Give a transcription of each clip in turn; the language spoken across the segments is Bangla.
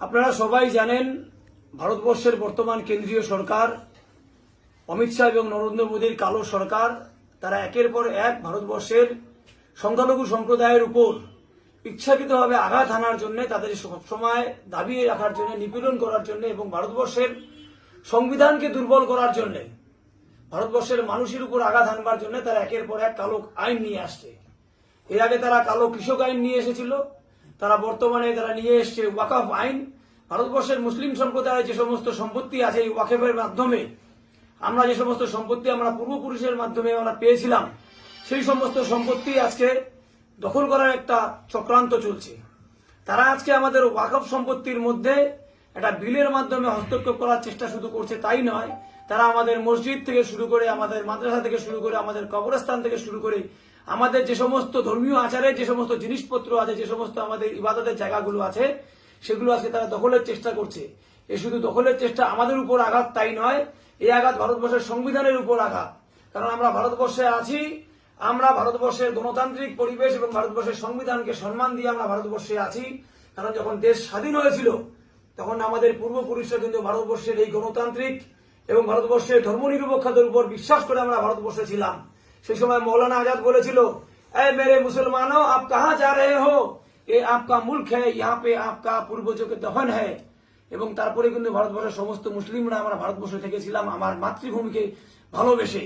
আপনারা সবাই জানেন ভারতবর্ষের বর্তমান কেন্দ্রীয় সরকার, অমিত শাহ এবং নরেন্দ্র মোদীর কালো সরকার, তারা একের পর এক ভারতবর্ষের সংখ্যালঘু সম্প্রদায়ের উপর ইচ্ছাকৃতভাবে আঘাত হানার জন্য তাদের সবসময় দাবিয়ে রাখার জন্য, নিপীড়ন করার জন্য এবং ভারতবর্ষের সংবিধানকে দুর্বল করার জন্য, ভারতবর্ষের মানুষের উপর আঘাত হানবার জন্য তারা একের পর এক কালো আইন নিয়ে আসছে। এর আগে তারা কালো কৃষক আইন নিয়ে এসেছিল তারা বর্তমানে তারা নিয়ে এসছে ওয়াকফ আইন। ভারতবর্ষের মুসলিম সম্প্রদায়ের যে সমস্ত সম্পত্তি আছে এই ওয়াকফের মাধ্যমে, আমরা যে সমস্ত সম্পত্তি আমরা পূর্বপুরুষের মাধ্যমে আমরা পেয়েছিলাম, সেই সমস্ত সম্পত্তি আজকে দখল করার একটা চক্রান্ত চলছে। তারা আজকে আমাদের ওয়াকফ সম্পত্তির মধ্যে একটা বিলের মাধ্যমে হস্তক্ষেপ করার চেষ্টা শুধু করছে তাই নয়, তারা আমাদের মসজিদ থেকে শুরু করে, আমাদের মাদ্রাসা থেকে শুরু করে, আমাদের কবরস্থান থেকে শুরু করে, আমাদের যে সমস্ত ধর্মীয় আচারে যে সমস্ত জিনিসপত্র আছে, যে সমস্ত আমাদের ইবাদতের জায়গাগুলো আছে, সেগুলো আজকে তারা দখলের চেষ্টা করছে। এ শুধু দখলের চেষ্টা আমাদের উপর আঘাত তাই নয়, এই আঘাত ভারতবর্ষের সংবিধানের উপর আঘাত। কারণ আমরা ভারতবর্ষে আছি, আমরা ভারতবর্ষের গণতান্ত্রিক পরিবেশ এবং ভারতবর্ষের সংবিধানকে সম্মান দিয়ে আমরা ভারতবর্ষে আছি। কারণ যখন দেশ স্বাধীন হয়েছিল তখন আমাদের পূর্বপুরুষরা কিন্তু ভারতবর্ষের এই গণতান্ত্রিক এবং ভারতবর্ষের ধর্মনিরপেক্ষতার উপর বিশ্বাস করে আমরা ভারতবর্ষে ছিলাম। সেই সময় মৌলানা আজাদ বলেছিল, এ মেরে মুসলমানো আপ কাহা যা রে হো? এ আপকা মুল্ক হ্যায় ইহা পে আপকা পূর্বজকে দহন হ্যায়। এবং তারপরে কিন্তু ভারতবর্ষের সমস্ত মুসলিমরা আমরা ভারতবর্ষে থেকেছিলাম আমার মাতৃভূমিকে ভালোবেসে।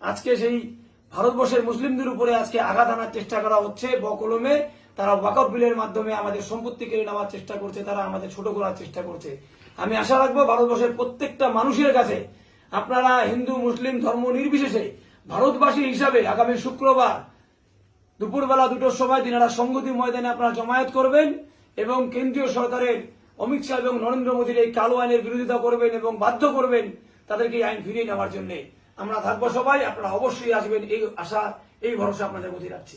আজকে সেই ভারতবর্ষের মুসলিমদের উপরে আজকে আঘাত আনার চেষ্টা করা হচ্ছে বকলমে। তারা ওয়াকফ বিলের মাধ্যমে আমাদের সম্পত্তি কেড়ে নেওয়ার চেষ্টা করছে, তারা আমাদের ছোট করার চেষ্টা করছে। আমি আশা রাখব ভারতবর্ষের প্রত্যেকটা মানুষের কাছে আপনারা হিন্দু, মুসলিম ধর্ম নির্বিশেষে ভারতবাসী হিসাবে আগামী শুক্রবার দুপুরবেলা দুটোর সময় দিনারা সংগতি ময়দানে আপনারা জমায়েত করবেন এবং কেন্দ্রীয় সরকারের অমিত শাহ এবং নরেন্দ্র মোদীর এই কালো আইনের বিরোধিতা করবেন এবং বাধ্য করবেন তাদেরকে আইন ফিরিয়ে নেওয়ার জন্য। আমরা থাকব সবাই, আপনারা অবশ্যই আসবেন, এই আশা, এই ভরসা আপনাদের প্রতি রাখছি।